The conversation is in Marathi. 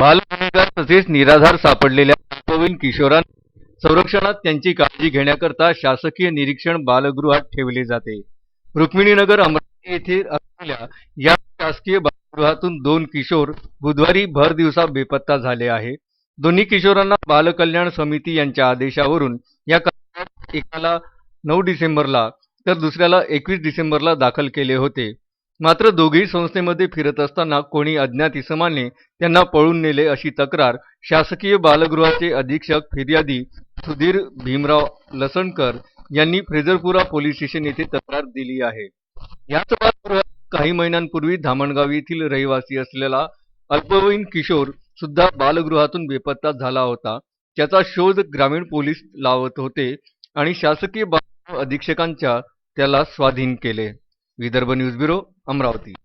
बालगुन्हेगार तसेच निराधार सापडलेल्या अल्पवयीन किशोरांना संरक्षणात त्यांची काळजी घेण्याकरता शासकीय निरीक्षण बालगृहात ठेवले जाते. रुक्मिणीनगर अमरावती येथे असलेल्या या शासकीय बालगृहातून दोन किशोर बुधवारी भर दिवसा बेपत्ता झाले आहे. दोन्ही किशोरांना बालकल्याण समिती यांच्या आदेशावरून या कारागृहात एकाला नऊ डिसेंबरला तर दुसऱ्याला एकवीस डिसेंबरला दाखल केले होते. मात्र दोघेही संस्थेमध्ये फिरत असताना कोणी अज्ञात इसमाने त्यांना पळून नेले अशी तक्रार शासकीय बालगृहाचे अधीक्षक फिर्यादी सुधीर भीमराव लसणकर यांनी फ्रेजरपुरा पोलीस स्टेशन येथे तक्रार दिली आहे. याच बालगृहात काही महिन्यांपूर्वी धामणगाव येथील रहिवासी असलेला अल्पवयीन किशोर सुद्धा बालगृहातून बेपत्ता झाला होता. त्याचा शोध ग्रामीण पोलीस लावत होते आणि शासकीय बालगृह अधीक्षकांच्या त्याला स्वाधीन केले. Vidarbha news bureau Amravati.